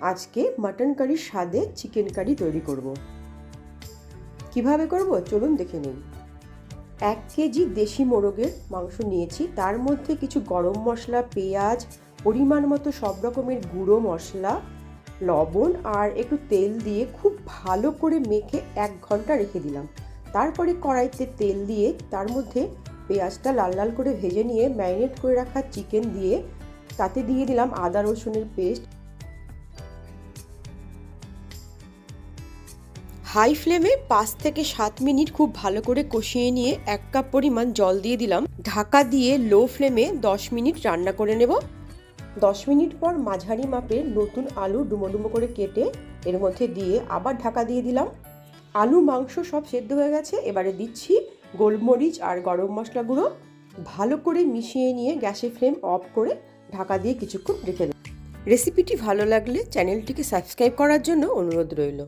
আজকে মাটন কারির স্বাদে chicken curry তৈরি করব। কীভাবে করব? চলুন দেখে নিন এক কেজি দেশি মোরগের মাংস নিয়েছি। তার মধ্যে কিছু গরম মশলা, পেঁয়াজ, পরিমাণ মতো সব রকমের গুঁড়ো মশলা, লবণ আর একটু তেল দিয়ে খুব ভালো করে মেখে এক ঘণ্টা রেখে দিলাম। তারপরে কড়াইতে তেল দিয়ে তার মধ্যে পেঁয়াজটা লাল লাল করে ভেজে নিয়ে ম্যারিনেট করে রাখা চিকেন দিয়ে তাতে দিয়ে দিলাম আদা রসুনের পেস্ট হাই ফ্লেমে পাঁচ থেকে সাত মিনিট খুব ভালো করে কষিয়ে নিয়ে এক কাপ পরিমাণ জল দিয়ে দিলাম। ঢাকা দিয়ে লো ফ্লেমে দশ মিনিট রান্না করে নেব। দশ মিনিট পর মাঝারি মাপের নতুন আলু ডুমো ডুমো করে কেটে এর মধ্যে দিয়ে আবার ঢাকা দিয়ে দিলাম। আলু, মাংস সব সেদ্ধ হয়ে গেছে। এবারে দিচ্ছি গোলমরিচ আর গরম মশলা গুঁড়ো। ভালো করে মিশিয়ে নিয়ে গ্যাসের ফ্লেম অফ করে ঢাকা দিয়ে কিছুক্ষণ রেখে দেব রেসিপিটি ভালো লাগলে চ্যানেলটিকে সাবস্ক্রাইব করার জন্য অনুরোধ রইল।